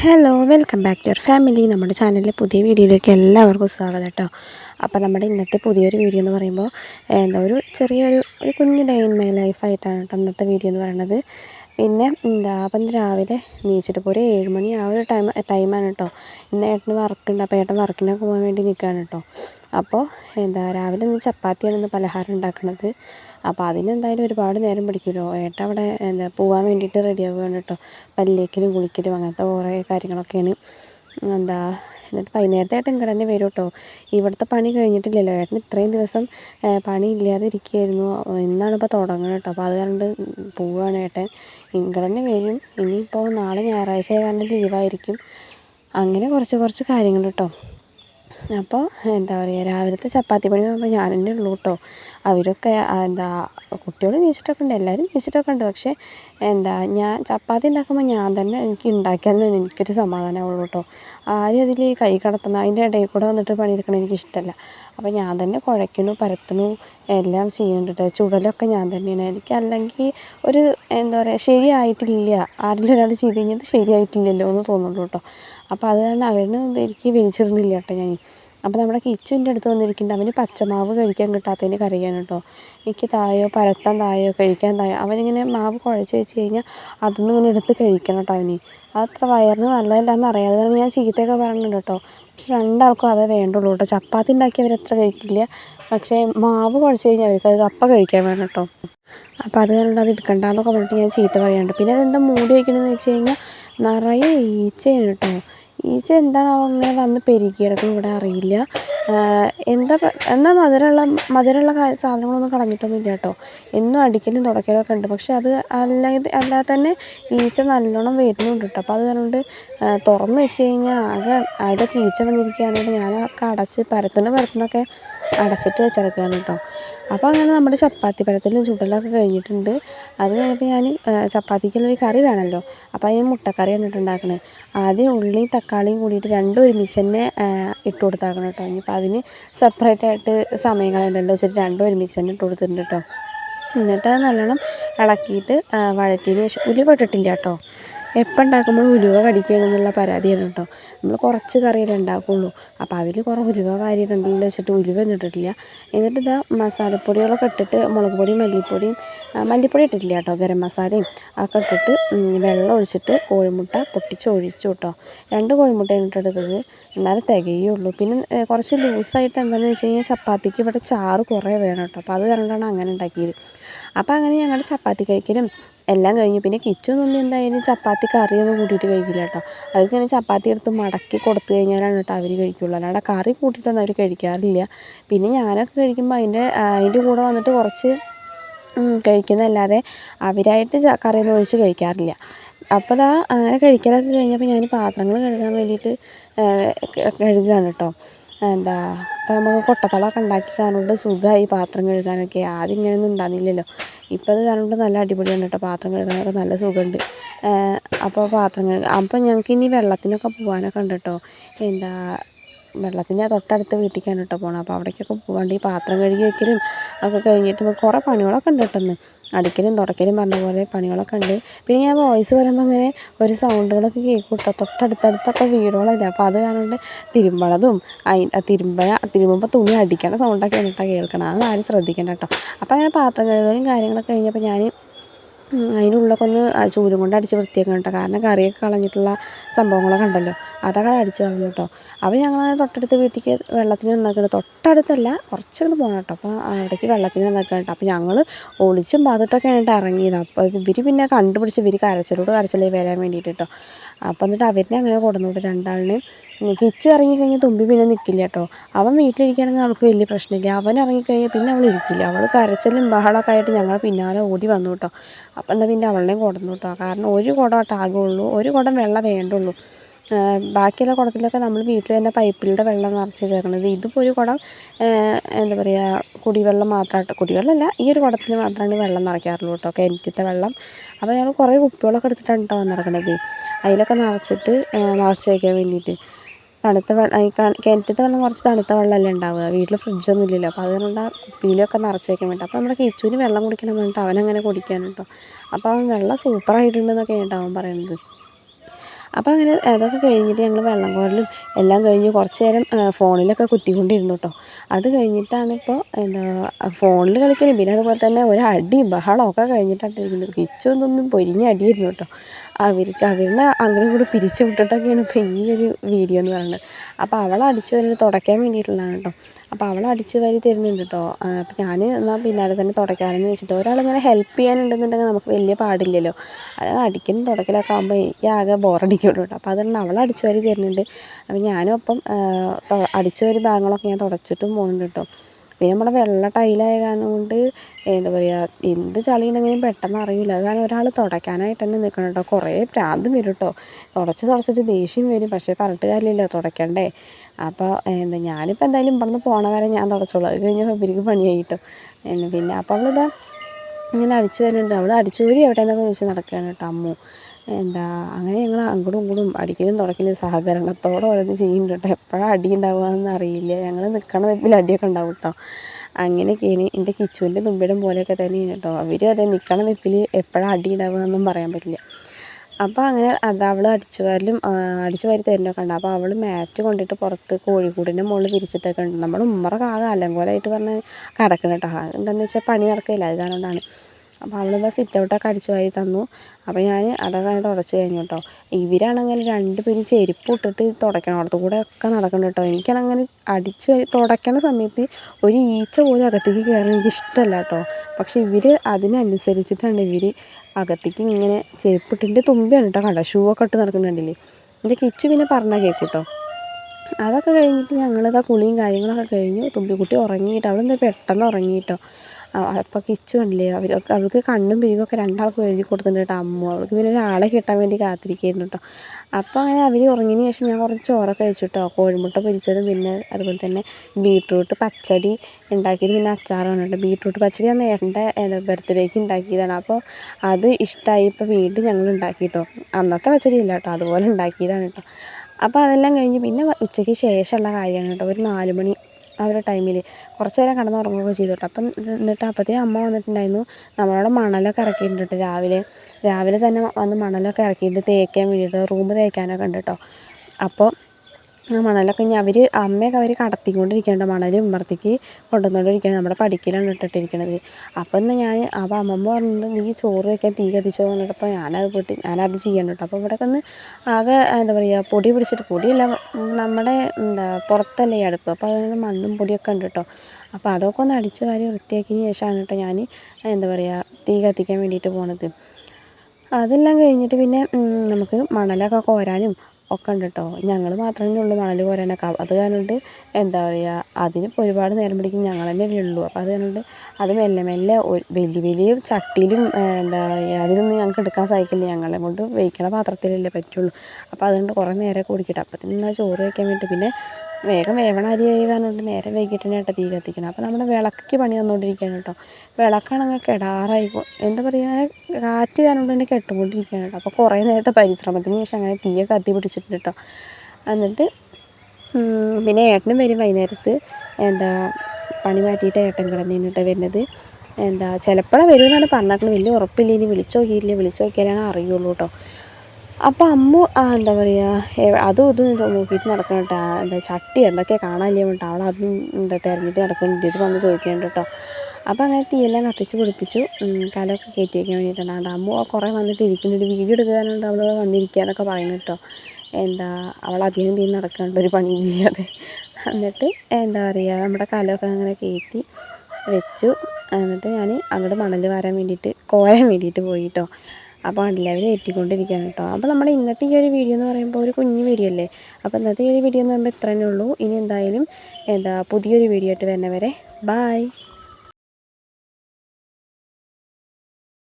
Hello welcome back to your family നമ്മുടെ ചാനലിലെ പുതിയ വീഡിയോയിലേക്ക് എല്ലാവർക്കും സ്വാഗതം കേട്ടോ. അപ്പോൾ നമ്മുടെ ഇന്നത്തെ പുതിയൊരു വീഡിയോ എന്ന് പറയുമ്പോൾ എന്താ ഒരു ചെറിയൊരു ഒരു കുഞ്ഞു ഡേ ഇൻ മൈ ലൈഫായിട്ടാണ് കേട്ടോ ഇന്നത്തെ വീഡിയോ എന്ന് പറയുന്നത്. പിന്നെ എന്താ അപ്പം രാവിലെ നീച്ചിട്ട് ഒരു ഏഴ് മണി ആ ഒരു ടൈം ടൈമാണ് കേട്ടോ ഇന്ന് ഏട്ടന് വർക്കുണ്ട് അപ്പോൾ ഏട്ടൻ വർക്കിനൊക്കെ പോകാൻ വേണ്ടി നിൽക്കുകയാണ് കേട്ടോ അപ്പോൾ എന്താ രാവിലെ ഇന്ന് ചപ്പാത്തിയാണ് ഇന്ന് പലഹാരം ഉണ്ടാക്കുന്നത് അപ്പോൾ അതിനെന്തായാലും ഒരുപാട് നേരം പിടിക്കുമല്ലോ ഏട്ടൻ അവിടെ എന്താ പോകാൻ വേണ്ടിയിട്ട് റെഡി ആവുകയാണ് കേട്ടോ പല്ലേക്കലും കുളിക്കലും അങ്ങനത്തെ കുറേ കാര്യങ്ങളൊക്കെയാണ്. എന്താ എന്നിട്ട് വൈകുന്നേരത്തെ ഏട്ടൻ ഇങ്ങോട്ട് തന്നെ വരും കേട്ടോ. ഇവിടുത്തെ പണി കഴിഞ്ഞിട്ടില്ലല്ലോ. ഏട്ടൻ ഇത്രയും ദിവസം പണി ഇല്ലാതെ ഇരിക്കുകയായിരുന്നു ഇന്നാണ് ഇപ്പോൾ തുടങ്ങുന്നത് കേട്ടോ. അപ്പോൾ അത് കണ്ട് പോവുകയാണ് ഏട്ടൻ. ഇങ്ങോട്ട് തന്നെ വരും. ഇനിയിപ്പോൾ നാളെ ഞായറാഴ്ച ആയ കാരണം ലീവായിരിക്കും. അങ്ങനെ കുറച്ച് കുറച്ച് കാര്യങ്ങൾ കേട്ടോ. അപ്പോൾ എന്താ പറയുക രാവിലത്തെ ചപ്പാത്തി പണി പറയുമ്പോൾ ഞാൻ തന്നെ ഉള്ളൂ കേട്ടോ. അവരൊക്കെ എന്താ കുട്ടികൾ നീച്ചിട്ടൊക്കെ ഉണ്ട് എല്ലാവരും നീച്ചിട്ടൊക്കെ ഉണ്ട്. പക്ഷേ എന്താ ഞാൻ ചപ്പാത്തി ഉണ്ടാക്കുമ്പോൾ ഞാൻ തന്നെ എനിക്ക് ഉണ്ടാക്കിയാലും എനിക്കൊരു സമാധാനമാവുള്ളൂ കേട്ടോ. ആരും അതിൽ കൈ കടത്തുന്ന അതിന്റെ ഇടയിൽ കൂടെ വന്നിട്ട് പണിയെടുക്കണം എനിക്ക് ഇഷ്ടമല്ല അപ്പോൾ ഞാൻ തന്നെ കുഴയ്ക്കണു പരത്തണു എല്ലാം ചെയ്യുന്നുണ്ട് ചുടലൊക്കെ ഞാൻ തന്നെയാണ്. എനിക്ക് അല്ലെങ്കിൽ ഒരു എന്താ പറയുക ശരിയായിട്ടില്ല. ആരെങ്കിലും ഒരാൾ ചെയ്ത് കഴിഞ്ഞാൽ ശരിയായിട്ടില്ലല്ലോ എന്ന് തോന്നുള്ളൂ കേട്ടോ അപ്പോൾ അത് കാരണം അവരിന് എനിക്ക് വലിച്ചിടുന്നില്ല കേട്ടോ ഞാൻ അപ്പോൾ നമ്മുടെ കിച്ചുവിന്റെ അടുത്ത് വന്നിരിക്കുന്നുണ്ട്. അവന് പച്ചമാവ് കഴിക്കാൻ കിട്ടാത്തതിന് കറിയാണ് കേട്ടോ. എനിക്ക് തായോ പരത്താൻ തായോ കഴിക്കാൻ തായോ അവനിങ്ങനെ മാവ് കുഴച്ച് വെച്ച് കഴിഞ്ഞാൽ അതൊന്നും ഇങ്ങനെ എടുത്ത് കഴിക്കണം കേട്ടോ അവന്. അതത്ര വയറിന് നല്ലതല്ലാന്ന് അറിയാം. അത് ഞാൻ ചീത്തയൊക്കെ പറഞ്ഞിട്ടുണ്ട് കേട്ടോ. പക്ഷെ രണ്ടാൾക്കും അതേ വേണ്ടുള്ളൂ കേട്ടോ. ചപ്പാത്തി ഉണ്ടാക്കി അവരത്ര കഴിക്കില്ല. പക്ഷേ മാവ് കുഴച്ച് കഴിഞ്ഞാൽ അവർക്ക് അത് കപ്പ കഴിക്കാൻ വേണം കേട്ടോ. അപ്പോൾ അത് കാരണം അത് എടുക്കണ്ട എന്നൊക്കെ പറഞ്ഞിട്ട് ഞാൻ ചീത്ത പറയാനുണ്ട് പിന്നെ അതെന്താ മൂടി വയ്ക്കണമെന്ന് വെച്ച് കഴിഞ്ഞാൽ നിറയെ ഈച്ചയാണ് കേട്ടോ. ഈച്ച എന്താണാവോ അങ്ങനെ വന്ന് പെരുകി കിടക്കുന്നത് ഇവിടെ അറിയില്ല. എന്താ എന്നാൽ മധുരമുള്ള മധുരമുള്ള സാധനങ്ങളൊന്നും കളഞ്ഞിട്ടൊന്നും ഇല്ല കേട്ടോ. എന്നും അടിക്കലും തുടയ്ക്കലും ഒക്കെ ഉണ്ട്. പക്ഷെ അത് അല്ലാതെ അല്ലാതെ തന്നെ ഈച്ച നല്ലോണം വരുന്നുണ്ട് കേട്ടോ. അപ്പോൾ അത് കണ്ടുകൊണ്ട് തുറന്ന് വെച്ച് കഴിഞ്ഞാൽ ആകെ അതിലൊക്കെ ഈച്ച വന്നിരിക്കുകയാണെങ്കിൽ ഞാനൊക്കെ അടച്ച് പരത്തുന്ന പരത്തുന്നൊക്കെ അടച്ചിട്ട് വെച്ചെടുക്കാൻ കേട്ടോ. അപ്പോൾ അങ്ങനെ നമ്മുടെ ചപ്പാത്തി പഴത്തിലും ചുടലൊക്കെ കഴിഞ്ഞിട്ടുണ്ട്. അത് കഴിഞ്ഞപ്പോൾ ഞാൻ ചപ്പാത്തിക്കുള്ളൊരു കറി വേണമല്ലോ. അപ്പോൾ അതിന് മുട്ടക്കറിയാണ് കേട്ടോ ആദ്യം ഉള്ളിയും തക്കാളിയും കൂടിയിട്ട് രണ്ടും ഒരുമിച്ച് തന്നെ ഇട്ട് കൊടുത്താക്കണം കേട്ടോ. ഇനിയിപ്പോൾ അതിന് സെപ്പറേറ്റ് ആയിട്ട് സമയം കളയണ്ടല്ലോ വെച്ചിട്ട് രണ്ടും ഒരുമിച്ച് തന്നെ ഇട്ട് കൊടുത്തിട്ടുണ്ട് കേട്ടോ. എന്നിട്ട് നല്ലോണം ഇളക്കിയിട്ട് വഴറ്റിയതിന് ശേഷം ഉലുവ ഇട്ടിട്ടില്ല കേട്ടോ. എപ്പോൾ ഉണ്ടാക്കുമ്പോഴും ഉലുവ കടിക്കണമെന്നുള്ള പരാതിയാണ് കേട്ടോ. നമ്മൾ കുറച്ച് കറിയല്ലേ ഉണ്ടാക്കുള്ളൂ. അപ്പോൾ അതിൽ കുറേ ഉലുവ വാരിയിട്ടുണ്ടല്ലോ വെച്ചിട്ട് ഉലുവ ഒന്നും ഇട്ടിട്ടില്ല. എന്നിട്ട് ഇതാ മസാലപ്പൊടികളൊക്കെ ഇട്ടിട്ട് മുളക് പൊടിയും മല്ലിപ്പൊടിയും മല്ലിപ്പൊടി ഇട്ടിട്ടില്ല കേട്ടോ. ഗരം മസാലയും ഒക്കെ ഇട്ടിട്ട് വെള്ളം ഒഴിച്ചിട്ട് കോഴിമുട്ട പൊട്ടിച്ചൊഴിച്ചു കേട്ടോ. രണ്ട് കോഴിമുട്ടയാണ് ഇട്ടെടുത്തത് എന്നാലും തികയുള്ളൂ പിന്നെ കുറച്ച് ലൂസായിട്ട് എന്താണെന്ന് വെച്ച് കഴിഞ്ഞാൽ ചപ്പാത്തിക്ക് ഇവിടെ ചാറ് കുറേ വേണം കേട്ടോ. അപ്പോൾ അത് കാരണമാണ് അങ്ങനെ ഉണ്ടാക്കിയത്. അപ്പോൾ അങ്ങനെ ഞങ്ങൾ ചപ്പാത്തി കഴിക്കലും എല്ലാം കഴിഞ്ഞു. പിന്നെ കിച്ചും തുമ്പി എന്തായാലും ചപ്പാത്തി കറിയൊന്നും കൂട്ടിയിട്ട് കഴിക്കില്ല കേട്ടോ. അവർക്കിങ്ങനെ ചപ്പാത്തി എടുത്ത് മടക്കി കൊടുത്തു കഴിഞ്ഞാലാണ് കേട്ടോ അവർ കഴിക്കുള്ളൂ. അല്ലാണ്ട് കറി കൂട്ടിയിട്ടൊന്നും അവർ കഴിക്കാറില്ല. പിന്നെ ഞാനൊക്കെ കഴിക്കുമ്പോൾ അതിന്റെ അതിന്റെ കൂടെ വന്നിട്ട് കുറച്ച് കഴിക്കുന്നതല്ലാതെ അവരായിട്ട് കറിയൊന്നും ഒഴിച്ച് കഴിക്കാറില്ല. അപ്പോൾ അതാ അങ്ങനെ കഴിക്കലൊക്കെ കഴിഞ്ഞപ്പോൾ ഞാൻ പാത്രങ്ങൾ കഴുകാൻ വേണ്ടിയിട്ട് കഴുകുകയാണ് കേട്ടോ. എന്താ ഇപ്പം നമുക്ക് കൊട്ടത്തളമൊക്കെ ഉണ്ടാക്കി കാരണം സുഖമായി പാത്രം കഴുകാനൊക്കെ. ആദ്യം ഇങ്ങനെയൊന്നും ഉണ്ടായിരുന്നില്ലല്ലോ. ഇപ്പോൾ അത് കാരണം നല്ല അടിപൊളിയാണ് കേട്ടോ. പാത്രം കഴുകാനൊക്കെ നല്ല സുഖമുണ്ട്. അപ്പോൾ പാത്രം കഴുകാൻ അപ്പോൾ ഞങ്ങൾക്ക് ഇനി വെള്ളത്തിനൊക്കെ പോകാനൊക്കെ ഉണ്ട് കേട്ടോ. എന്താ വെള്ളത്തിന്റെ തൊട്ടടുത്ത വീട്ടിലേക്കാണ് കേട്ടോ പോകണം അപ്പോൾ അവിടേക്കൊക്കെ പോകാണ്ട് ഈ പാത്രം കഴുകി വയ്ക്കലും ഒക്കെ കഴിഞ്ഞിട്ട് കുറേ പണികളൊക്കെ ഉണ്ട് കേട്ടോ ഒന്ന് അടിക്കലും തുടയ്ക്കലും പറഞ്ഞ പോലെ പണികളൊക്കെ ഉണ്ട്. പിന്നെ ഞാൻ വോയിസ് വരുമ്പോൾ അങ്ങനെ ഒരു സൗണ്ടുകളൊക്കെ കേൾക്കും കേട്ടോ. തൊട്ടടുത്തടുത്തൊക്കെ വീടുകളില്ല. അപ്പോൾ അത് കാരണം തിരുമ്പണതും തിരുമ്പ തിരുമ്പുമ്പോൾ തുണി അടിക്കണ സൗണ്ടൊക്കെ എന്നിട്ടാണ് കേൾക്കണം അതൊന്നും ആരും ശ്രദ്ധിക്കേണ്ട കേട്ടോ. അപ്പോൾ അങ്ങനെ പാത്രം കഴുകലും കാര്യങ്ങളൊക്കെ കഴിഞ്ഞപ്പോൾ ഞാൻ അതിന്റെ ഉള്ളൊക്കെ ഒന്ന് കൊണ്ട് അടിച്ച് വൃത്തിയാക്കണം കേട്ടോ. കാരണം കറിയൊക്കെ കളഞ്ഞിട്ടുള്ള സംഭവങ്ങളൊക്കെ ഉണ്ടല്ലോ. അതൊക്കെ അടിച്ച് കളഞ്ഞു കേട്ടോ. അപ്പോൾ ഞങ്ങൾ തൊട്ടടുത്ത് വീട്ടിലേക്ക് വെള്ളത്തിന് നന്നാക്കണം തൊട്ടടുത്തല്ല കുറച്ചങ്ങോട്ട് പോകണം കേട്ടോ. അപ്പോൾ അവിടേക്ക് വെള്ളത്തിന് വന്നേക്കണം കേട്ടോ അപ്പോൾ ഞങ്ങൾ ഒളിച്ചും പാതിട്ടൊക്കെയാണ് ആയിട്ട് ഇറങ്ങിയത്. അപ്പോൾ ഇവർ പിന്നെ കണ്ടുപിടിച്ച് ഇവർ കരച്ചിലോട് കരച്ചിലേ വരാൻ വേണ്ടിയിട്ട് കേട്ടോ. അപ്പോൾ എന്നിട്ട് അവരിനെ അങ്ങനെ കൊടുന്നു വിട്ടു രണ്ടാളിനെയും കിച്ചു ഇറങ്ങിക്കഴിഞ്ഞാൽ തുമ്പി പിന്നെ നിൽക്കില്ല കേട്ടോ അവൻ വീട്ടിലിരിക്കുകയാണെങ്കിൽ അവൾക്ക് വലിയ പ്രശ്നമില്ല. അവൻ ഇറങ്ങിക്കഴിഞ്ഞാൽ പിന്നെ അവൾ ഇരിക്കില്ല. അവൾ കരച്ചിലും ബഹളമൊക്കെ ആയിട്ട് ഞങ്ങൾ പിന്നാലെ ഓടി വന്നു കേട്ടോ അപ്പം എന്നാൽ പിന്നെ അവളെയും കൊടുന്നു കേട്ടോ കാരണം ഒരു കുടം ആകുള്ളൂ ഒരു കുടം വെള്ളം വേണ്ടുള്ളൂ. ബാക്കിയുള്ള കുടത്തിലൊക്കെ നമ്മൾ വീട്ടിൽ തന്നെ പൈപ്പിലൂടെ വെള്ളം നിറച്ച് വെച്ചേക്കണത് ഇതിപ്പോൾ ഒരു കുടം എന്താ പറയുക കുടിവെള്ളം മാത്രമായിട്ട് കുടിവെള്ളമല്ല ഈ ഒരു കുടത്തിൽ മാത്രമാണ് വെള്ളം നിറയ്ക്കാറുള്ളൂ കേട്ടോ കിണറ്റിത്തെ വെള്ളം. അപ്പോൾ ഞങ്ങൾ കുറേ കുപ്പികളൊക്കെ എടുത്തിട്ടാണ് കേട്ടോ നിറക്കണത്. അതിലൊക്കെ നിറച്ചിട്ട് നിറച്ച് വയ്ക്കാൻ വേണ്ടിയിട്ട്. തണുത്ത വെള്ളം കിണറ്റിലത്തെ വെള്ളം കുറച്ച് തണുത്ത വെള്ളമല്ലേ ഉണ്ടാവുക. വീട്ടിൽ ഫ്രിഡ്ജൊന്നും ഇല്ലല്ലോ അപ്പോൾ അതുകൊണ്ട് ആ കുപ്പിയിലൊക്കെ നിറച്ച് വയ്ക്കാൻ വേണ്ടി. അപ്പോൾ നമ്മുടെ കിച്ചുവിന് വെള്ളം കുടിക്കണം പറഞ്ഞിട്ട് അവനങ്ങനെ കുടിക്കാൻ കേട്ടോ അപ്പോൾ അവൻ വെള്ളം സൂപ്പറായിട്ടുണ്ടെന്നൊക്കെ കേട്ടോ അവൻ പറയുന്നത്. അപ്പോൾ അങ്ങനെ അതൊക്കെ കഴിഞ്ഞിട്ട് ഞങ്ങൾ വെള്ളം കോരലും എല്ലാം കഴിഞ്ഞ് കുറച്ച് നേരം ഫോണിലൊക്കെ കുത്തിക്കൊണ്ടിരുന്നു കേട്ടോ അത് കഴിഞ്ഞിട്ടാണ് ഇപ്പോൾ എന്താ ഫോണിൽ കളിക്കലും. പിന്നെ അതുപോലെ തന്നെ ഒരു അടി ബഹളമൊക്കെ കഴിഞ്ഞിട്ടാണ് ഇരിക്കുന്നത്. കിച്ചു പൊരിഞ്ഞ അടിയായിരുന്നു കേട്ടോ അവർക്ക് അവരുടെ അങ്ങോട്ടും ഇങ്ങോട്ടും പിരിച്ചു വിട്ടിട്ടൊക്കെയാണ് ഇപ്പോൾ ഈ ഒരു വീഡിയോ എന്ന് പറയുന്നത്. അപ്പോൾ അവൾ അടിച്ചു വരുന്നത് തുടയ്ക്കാൻ വേണ്ടിയിട്ടുള്ളതാണ് കേട്ടോ. അപ്പോൾ അവൾ അടിച്ച് വരി തരുന്നുണ്ട് കേട്ടോ. അപ്പോൾ ഞാൻ എന്നാൽ പിന്നാലെ തന്നെ തുടയ്ക്കാമെന്ന് വെച്ചിട്ട് ഒരാളിങ്ങനെ ഹെൽപ്പ് ചെയ്യാനുണ്ടെന്നുണ്ടെങ്കിൽ നമുക്ക് വലിയ പാടില്ലല്ലോ. അത് അടിക്കലും തുടക്കലൊക്കെ ആകുമ്പോൾ എനിക്ക് ആകെ ബോറടിക്കുള്ളൂ കേട്ടോ. അപ്പോൾ അതുകൊണ്ട് അവൾ അടിച്ചു വരി തരുന്നുണ്ട്. അപ്പോൾ ഞാനും ഒപ്പം അടിച്ചു വാരി ഭാഗങ്ങളൊക്കെ ഞാൻ തുടച്ചിട്ടും പോകുന്നുണ്ട് കേട്ടോ. പിന്നെ നമ്മുടെ വെള്ള ടൈലായ കാരണം കൊണ്ട് എന്താ പറയുക എന്ത് ചളി ഉണ്ടെങ്കിലും പെട്ടെന്ന് അറിയില്ല അത് കാരണം ഒരാൾ തുടയ്ക്കാനായിട്ട് തന്നെ നിൽക്കണം കേട്ടോ കുറേ പ്രാന്തും വരും കേട്ടോ തുടച്ച് തുടച്ചിട്ട് ദേഷ്യം വരും. പക്ഷേ പറഞ്ഞിട്ട് കാര്യമില്ലല്ലോ തുടയ്ക്കണ്ടേ. അപ്പോൾ എന്താ ഞാനിപ്പോൾ എന്തായാലും ഇവിടുന്ന് പോണ വരെ ഞാൻ തുടച്ചോളാം. അത് കഴിഞ്ഞപ്പോൾ ഇവർക്ക് പണിയായി കേട്ടോ പിന്നെ അപ്പോൾ അവളിതാ ഇങ്ങനെ അടിച്ചു വരുന്നുണ്ട്. അവൾ അടിച്ചു എവിടെ എന്നൊക്കെ ചോദിച്ച് നടക്കുകയാണ് കേട്ടോ അമ്മു. എന്താ അങ്ങനെ ഞങ്ങൾ അങ്ങോട്ടും ഇങ്ങോട്ടും അടിക്കലും തുടക്കലും സഹകരണത്തോടെ ഓരോന്ന് ചെയ്യുന്നുണ്ട് കേട്ടോ. എപ്പോഴാണ് അടി ഉണ്ടാവുകയെന്ന് അറിയില്ല. ഞങ്ങൾ നിൽക്കണ നിപ്പിൽ അടിയൊക്കെ ഉണ്ടാവും കേട്ടോ. അങ്ങനെയൊക്കെയാണ് എന്റെ കിച്ചുവിന്റെ തുമ്പിടം പോലെയൊക്കെ തന്നെയാണ് കേട്ടോ. അവർ അതെ നിൽക്കണ നിപ്പിൽ എപ്പോഴാണ് അടി ഉണ്ടാവുക എന്നൊന്നും പറയാൻ പറ്റില്ല. അപ്പോൾ അങ്ങനെ അത് അവൾ അടിച്ചു വാരലും അടിച്ചു വാരി തരുന്നൊക്കെ ഉണ്ട് അപ്പോൾ അവൾ മാറ്റ് കൊണ്ടിട്ട് പുറത്ത് കോഴിക്കൂടിന്റെ മുകളിൽ വിരിച്ചിട്ടൊക്കെ ഉണ്ട്. നമ്മുടെ ഉമ്മറൊക്കെ ആകെ അലങ്കോലമായിട്ട് പറഞ്ഞ് കിടക്കണം കേട്ടോ. എന്താണെന്ന് വെച്ചാൽ പണി നടക്കില്ല അത് കാരണം കൊണ്ടാണ്. അപ്പോൾ അവളിതാ സിറ്റ് ഔട്ടൊക്കെ അടിച്ചു വാരി തന്നു. അപ്പോൾ ഞാൻ അതൊക്കെ തുടച്ച് കഴിഞ്ഞു കേട്ടോ ഇവരാണെങ്കിൽ രണ്ട് പേരും ചെരുപ്പ് ഇട്ടിട്ട് തുടയ്ക്കണം. അവിടുത്തെ കൂടെ ഒക്കെ നടക്കണം കേട്ടോ എനിക്കാണെങ്കിൽ അടിച്ച് തുടയ്ക്കണ സമയത്ത് ഒരു ഈച്ച പോലും അകത്തേക്ക് കയറാൻ എനിക്ക് ഇഷ്ടമല്ല കേട്ടോ പക്ഷേ ഇവർ അതിനനുസരിച്ചിട്ടാണ് ഇവർ അകത്തേക്ക് ഇങ്ങനെ ചെരുപ്പിട്ടിന്റെ തുമ്പിയാണ് കേട്ടോ കണ്ടോ ഷൂ ഒക്കെ ഇട്ട് നടക്കുന്നുണ്ടല്ലേ എന്റെ കിച്ചു പിന്നെ പറഞ്ഞാൽ കേൾക്കൂട്ടോ കേട്ടോ അതൊക്കെ കഴിഞ്ഞിട്ട് ഞങ്ങളിതാ കുളിയും കാര്യങ്ങളൊക്കെ കഴിഞ്ഞു. തുമ്പിക്കുട്ടി ഉറങ്ങിയിട്ട് അവളെന്താ പെട്ടെന്ന് ഉറങ്ങിയിട്ടോ അപ്പോൾ കിച്ചു കണ്ടില്ലേ അവർക്ക് അവൾക്ക് കണ്ണും പിരികൊക്കെ രണ്ടാൾക്കും എഴുതി കൊടുത്തിട്ടുണ്ട് കേട്ടോ അമ്മു. അവൾക്ക് പിന്നെ ഒരാളെ കിട്ടാൻ വേണ്ടി കാത്തിരിക്കുകയായിരുന്നു കേട്ടോ. അപ്പോൾ അങ്ങനെ അവർ ഉറങ്ങിയതിന് ശേഷം ഞാൻ കുറച്ച് ചോറൊക്കെ കഴിച്ചു കേട്ടോ. കോഴിമുട്ട പൊരിച്ചതും പിന്നെ അതുപോലെ തന്നെ ബീട്രൂട്ട് പച്ചടി ഉണ്ടാക്കിയത് പിന്നെ അച്ചാറാണ് കേട്ടോ. ബീട്രൂട്ട് പച്ചടി അന്ന് ഏട്ടന്റെ ബർത്ത്ഡേക്ക് ഉണ്ടാക്കിയതാണ്. അപ്പോൾ അത് ഇഷ്ടമായി ഇപ്പോൾ വീണ്ടും ഞങ്ങൾ ഉണ്ടാക്കി കേട്ടോ. അന്നത്തെ പച്ചടി ഇല്ല കേട്ടോ. അതുപോലെ ഉണ്ടാക്കിയതാണ് കേട്ടോ. അപ്പോൾ അതെല്ലാം കഴിഞ്ഞ് പിന്നെ ഉച്ചയ്ക്ക് ശേഷമുള്ള കാര്യമാണ് കേട്ടോ. ഒരു നാല് മണി ആ ഒരു ടൈമിൽ കുറച്ച് നേരം കിടന്നുറങ്ങുകയൊക്കെ ചെയ്തു കേട്ടോ. അപ്പം എന്നിട്ട് അപ്പത്തേനും അമ്മ വന്നിട്ടുണ്ടായിരുന്നു. നമ്മളവിടെ മണലൊക്കെ ഇറക്കിയിട്ടുണ്ട് കേട്ടോ രാവിലെ. രാവിലെ തന്നെ വന്ന് മണലൊക്കെ ഇറക്കിയിട്ട് തേക്കാൻ വേണ്ടിയിട്ട്. റൂം തേക്കാനൊക്കെ ഉണ്ട് കേട്ടോ. അപ്പോൾ ആ മണലൊക്കെ ഇനി അവർ അമ്മയൊക്കെ അവർ കടത്തിക്കൊണ്ടിരിക്കുകയാണ് മണൽ ഉമ്മറത്തേക്ക് കൊണ്ടുവന്നുകൊണ്ടിരിക്കുകയാണ് നമ്മുടെ പഠിക്കലാണ് ഇട്ടിട്ടിരിക്കണത്. അപ്പോൾ ഇന്ന് ഞാൻ അപ്പോൾ അമ്മമ്മ പറഞ്ഞത് നീ ചോറ് വയ്ക്കാൻ തീ കത്തിച്ചോ എന്നിട്ടപ്പോൾ ഞാനത് പോയിട്ട് ഞാനത് ചെയ്യണം കേട്ടോ. അപ്പോൾ ഇവിടെ ഒന്ന് ആകെ എന്താ പറയുക പൊടി പിടിച്ചിട്ട് പൊടിയല്ല നമ്മുടെ എന്താ പുറത്തല്ലേ അടുപ്പ്. അപ്പോൾ അതുകൊണ്ട് മണ്ണും പൊടിയൊക്കെ ഉണ്ട് കേട്ടോ. അപ്പോൾ അതൊക്കെ ഒന്ന് അടിച്ച് വാരി വൃത്തിയാക്കിയതിന് ശേഷമാണ് കേട്ടോ ഞാൻ എന്താ പറയുക തീ കത്തിക്കാൻ വേണ്ടിയിട്ട് പോണത്. അതെല്ലാം കഴിഞ്ഞിട്ട് പിന്നെ നമുക്ക് മണലൊക്കെ കോരാനും ഒക്കെ ഉണ്ട് കേട്ടോ ഞങ്ങൾ മാത്രമേ ഉള്ളൂ മണൽ കോരാനൊക്കെ അത് കാരണം എന്താ പറയുക അതിനിപ്പോൾ ഒരുപാട് നേരം പിടിക്കും. ഞങ്ങൾ തന്നെ ഉള്ളൂ. അപ്പോൾ അത് കാരണം അത് മെല്ലെ മെല്ലെ വലിയ വലിയ ചട്ടിയിലും എന്താ പറയുക അതിലൊന്നും ഞങ്ങൾക്ക് എടുക്കാൻ സാധിക്കില്ല. ഞങ്ങളെ കൊണ്ട് വേവിക്കണ പാത്രത്തിലല്ലേ പറ്റുള്ളൂ. അപ്പോൾ അതുകൊണ്ട് കുറേ നേരമൊക്കെ ഓടിക്കട്ടെ അപ്പത്തിന് ചോറ് വയ്ക്കാൻ വേണ്ടിയിട്ട് പിന്നെ വേഗം വേവണ അരി വേകാനുണ്ട് നേരെ വൈകിട്ടാണ് കേട്ടോ തീ കത്തിക്കണം. അപ്പോൾ നമ്മുടെ വിളക്ക് പണി വന്നുകൊണ്ടിരിക്കുകയാണ് കേട്ടോ. വിളക്കാണെങ്കിൽ കെടാറായി എന്താ പറയുക കാറ്റ് കാരണം തന്നെ കെട്ടുകൊണ്ടിരിക്കുകയാണ് കേട്ടോ. അപ്പോൾ കുറേ നേരത്തെ പരിശ്രമത്തിന് ശേഷം അങ്ങനെ തീയെ കത്തി പിടിച്ചിട്ടുണ്ട് കേട്ടോ. എന്നിട്ട് പിന്നെ ഏട്ടനും വരും വൈകുന്നേരത്ത്. എന്താ പണി മാറ്റിയിട്ട് ഏട്ടൻ കിടന്നു കേട്ടോ വരുന്നത്. എന്താ ചിലപ്പോഴാണ് വരുമെന്നാണ് പറഞ്ഞിട്ടുള്ളത് വലിയ ഉറപ്പില്ല. ഇനി വിളിച്ചു നോക്കിയില്ല വിളിച്ചു നോക്കിയാലാണ് അറിയുള്ളൂ കേട്ടോ. അപ്പോൾ അമ്മു എന്താ പറയുക അതും ഇതും നോക്കിയിട്ട് നടക്കണം കേട്ടോ. എന്താ ചട്ടി എന്തൊക്കെ കാണാനില്ലേ പറഞ്ഞിട്ട് അവൾ അതും എന്താ തിരഞ്ഞിട്ട് നടക്കുന്നുണ്ട്. ഇത് വന്ന് ചോദിക്കുന്നുണ്ട് കേട്ടോ. അങ്ങനെ തീയെല്ലാം കത്തിച്ച് പിടിപ്പിച്ചു. കലമൊക്കെ കയറ്റി വയ്ക്കാൻ വേണ്ടിയിട്ടാണ് അമ്മു കുറേ വന്നിട്ട് ഇരിക്കുന്നുണ്ട്. വീഡിയോ എടുക്കാനുണ്ട് അവളോട് വന്നിരിക്കുക എന്നൊക്കെ പറയുന്നു കേട്ടോ. എന്താ അവൾ അധികം തീ നടക്കാണ്ട് ഒരു പണി ചെയ്യാതെ എന്നിട്ട് എന്താ പറയുക നമ്മുടെ കലമൊക്കെ അങ്ങനെ കയറ്റി വെച്ചു. എന്നിട്ട് ഞാൻ അങ്ങോട്ട് മണൽ വാരാൻ വേണ്ടിയിട്ട് കോരാൻ വേണ്ടിയിട്ട് പോയി കേട്ടോ. അപ്പോൾ കണ്ടില്ലേ അവർ ഏറ്റിക്കൊണ്ടിരിക്കുകയാണ് കേട്ടോ അപ്പോൾ നമ്മുടെ ഇന്നത്തെ ഈ ഒരു വീഡിയോ എന്ന് പറയുമ്പോൾ ഒരു കുഞ്ഞു വീഡിയോ അല്ലേ? അപ്പോൾ ഇന്നത്തെ ഈ ഒരു വീഡിയോ എന്ന് പറയുമ്പോൾ ഇത്ര തന്നെ ഉള്ളൂ. ഇനി എന്തായാലും എന്താ പുതിയൊരു വീഡിയോ ആയിട്ട് വരുന്നവരെ ബായ്